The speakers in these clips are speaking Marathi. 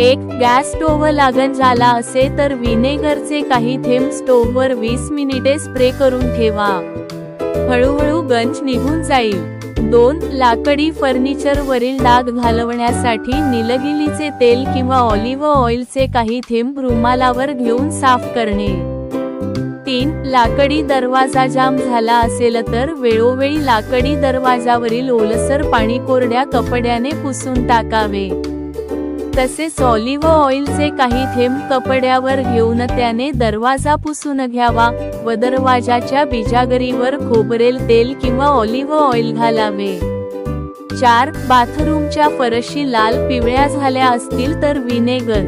एक गॅस स्टोव्ह लागण झाला असे तर विनेगरचे काही थेंब स्टोव्हवर वीस मिनिटे स्प्रे करून ठेवा. हळूहळू गंज निघून जाईल. दोन लाकडी फर्निचरवरील डाग घालवण्यासाठी निलगिलीचे तेल किंवा ऑलिव्ह ऑइलचे काही थेंब रुमालावर घेऊन साफ करणे. तीन लाकडी दरवाजा जाम झाला असेल तर वेळोवेळी लाकडी दरवाजावरील ओलसर पाणी कोरड्या कपड्याने पुसून टाकावे. तसेच ऑलिव्ह ऑइलचे काही थेंब कपड्यावर घेऊन त्याने दरवाजा पुसून घ्यावा व दरवाजाच्या बिजागरीवर खोबरेल तेल किंवा ऑलिव्ह ऑइल घालावे. चार बाथरूमच्या फरशी लाल पिवळ्या झाल्या असतील तर विनेगर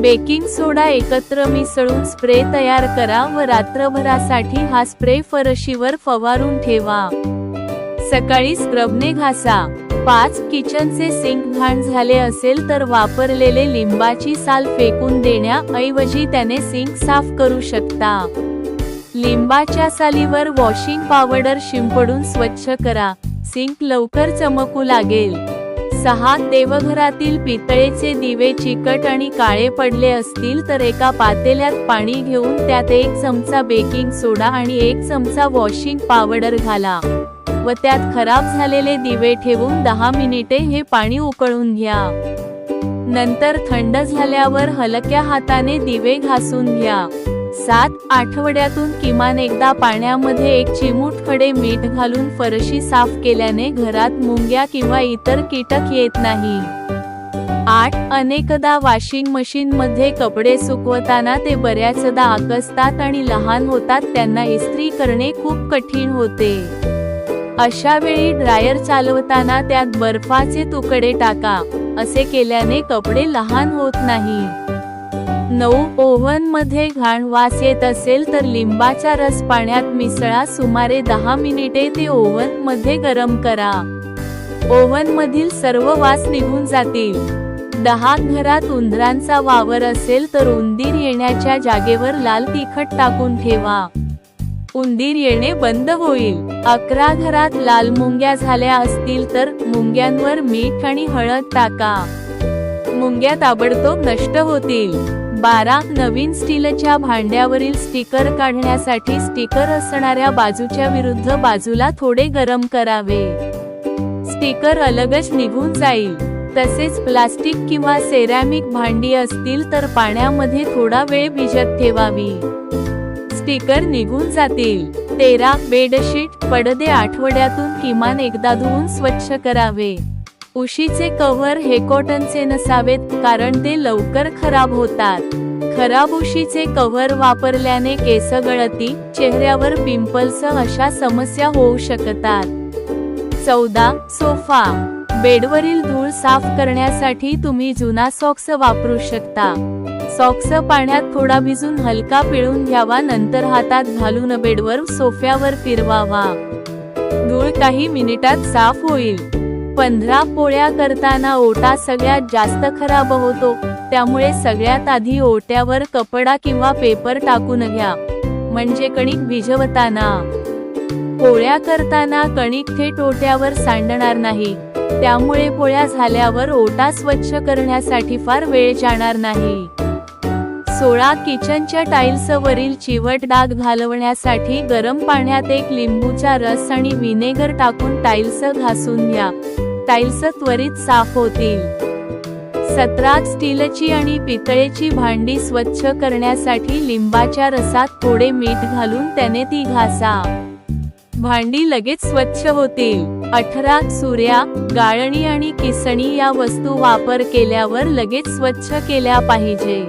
बेकिंग सोडा एकत्र मिसळून स्प्रे तयार करा व रात्रभरासाठी हा स्प्रे फरशीवर फवारून ठेवा. सकाळी स्क्रबने घासा. पाच किचनचे सिंक घाण झाले असेल तर वापरलेले लिंबाची साल फेकून देण्याऐवजी त्याने सिंक साफ करू शकता. लिंबाच्या सालीवर वॉशिंग पावडर शिंपडून स्वच्छ करा. सिंक लवकर चमकू लागेल. सहा देवघरातील पितळेचे दिवे चिकट आणि काळे पडले असतील तर एका पातेल्यात पाणी घेऊन त्यात एक चमचा बेकिंग सोडा आणि एक चमचा वॉशिंग पावडर घाला. व त्यात खराब झालेले दिवे ठेवून दहा मिनिटे हे पाणी उकळून घ्या. नंतर थंड झाल्यावर हलक्या हाताने दिवे घासून घ्या. सात आठवड्यातून किमान एकदा पाण्यामध्ये एक चिमूट खडे मीठ घालून फरशी साफ केल्याने घरात मुंग्या किंवा इतर कीटक येत नाही. आठ अनेकदा वॉशिंग मशीन मध्ये कपडे सुकवताना ते बऱ्याचदा आकसतात आणि लहान होतात त्यांना इस्त्री करणे खूप कठीण होते. अशा वेळी ड्रायर चालवताना त्यात बर्फाचे तुकडे टाका असे केल्याने कपडे लहान होत नाही. नऊ ओव्हनमध्ये घाण वास येत असेल तर लिंबाचा रस पाण्यात मिसळा सुमारे दहा मिनिटे ते ओव्हनमध्ये गरम करा. ओव्हन मधील सर्व वास निघून जातील. दहा घरात उंदरांचा वावर असेल तर उंदीर येण्याच्या जागेवर लाल तिखट टाकून ठेवा. उंदीर येणे बंद होईल. अकरा घरात लाल मुंग्या झाल्या असतील तर मुंग्यांवर मीठ आणि हळद टाका. मुंग्या ताबडतोब नष्ट होतील. बारा नवीन स्टीलच्या भांड्यावरील स्टिकर काढण्यासाठी स्टिकर असणाऱ्या बाजूच्या विरुद्ध बाजूला थोडे गरम करावे. स्टिकर अलगच निघून जाईल. तसेच प्लास्टिक किंवा सेरॅमिक भांडी असतील तर पाण्यामध्ये थोडा वेळ भिजत ठेवावी. स्टिकर निघून जातील. तेरा बेडशीट पडदे आठवड्यातून किमान एकदा धुवून स्वच्छ करावे. उशीचे कव्हर हे कॉटनचे नसावेत कारण ते लवकर खराब होतात. खराब उशीचे कव्हर वापरल्याने केस गळती चेहऱ्यावर पिंपल्स अशा समस्या होऊ शकतात. चौदा सोफा. बेडवरील धूळ साफ करण्यासाठी तुम्ही जुना सॉक्स वापरू शकता. सॉक्स पाण्यात थोडा भिजून हलका पिळून घ्यावा नंतर हातात घालून बेडवर सोफ्यावर फिरवावा. धूळ काही मिनिटात साफ होईल. पंधरा पोळ्या करताना ओटा सगळ्यात जास्त खराब होतो त्यामुळे सगळ्यात आधी ओट्यावर कपडा किंवा पेपर टाकून घ्या. म्हणजे कणिक भिजवताना. पोळ्या करताना कणिक थेट ओट्यावर सांडणार नाही. त्यामुळे पोळ्या झाल्यावर ओटा स्वच्छ करण्यासाठी फार वेळ जाणार नाही. सोळा किचनच्या टाईल्सवरील चिवट डाग घालवण्यासाठी गरम पाण्यात एक लिंबूचा रस आणि विनेगर टाकून टाईल्स घासून घ्या. टाईल्स त्वरित साफ होतील. सतरा स्टीलची आणि पितळेची भांडी स्वच्छ करण्यासाठी लिंबाच्या रसात थोडे मीठ घालून त्याने ती घासा. भांडी लगेच स्वच्छ होतील. अठरा सुऱ्या गाळणी आणि किसणी या वस्तू वापर केल्यावर लगेच स्वच्छ केल्या पाहिजे.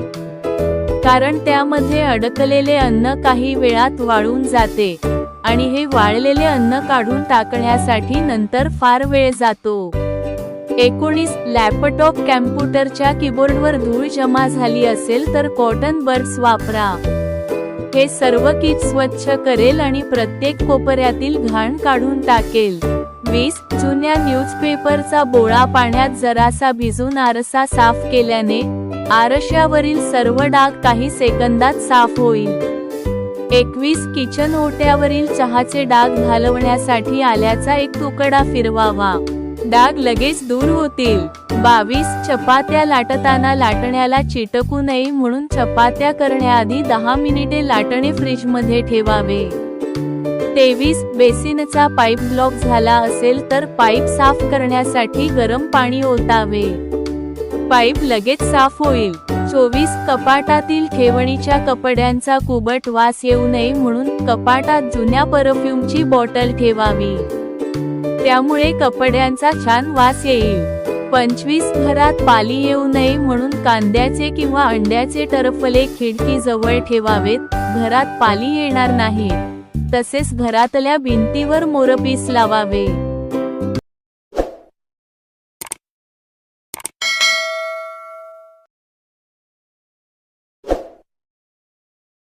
कारण त्यामध्ये अडकलेले अन्न काही वेळात वाळून जाते आणि हे वाळलेले अन्न काढून टाकण्यासाठी नंतर फार वेळ जातो. एकोणीस लॅपटॉप कॅम्प्युटरच्या कीबोर्डवर धूळ जमा झाली असेल तर कॉटन बर्ड्स वापरा. हे सर्व किट स्वच्छ करेल आणि प्रत्येक कोपऱ्यातील घाण काढून टाकेल. वीस जुन्या न्यूजपेपरचा बोळा पाण्यात जरासा भिजून आरसा साफ केल्याने आरशावरील सर्व डाग काही सेकंदात साफ होईल. एकवीस किचन ओट्यावरील चहाचे डाग घालवण्यासाठी आल्याचा एक तुकडा फिरवावा. डाग लगेच दूर होतील. बावीस चपात्या लाटताना लाटण्याला चिटकू नये म्हणून चपात्या करण्याआधी दहा मिनिटे लाटणे फ्रीजमध्ये ठेवावे. तेवीस बेसिनचा पाईप ब्लॉक झाला असेल तर पाईप साफ करण्यासाठी गरम पाणी ओतावे. पाईप लगेच साफ होईल. चोवीस कपाटातील ठेवणीच्या कपड्यांचा कुबट वास येऊ नये म्हणून कपाटात जुन्या परफ्यूमची बॉटल ठेवावी. त्यामुळे कपड्यांचा छान वास येईल. पंचवीस घरात पाली येऊ नये म्हणून कांद्याचे किंवा अंड्याचे टरफले खिडकी जवळ ठेवावेत. घरात पाली येणार नाही तसेच घरातल्या भिंतीवर मोरपीस लावावे.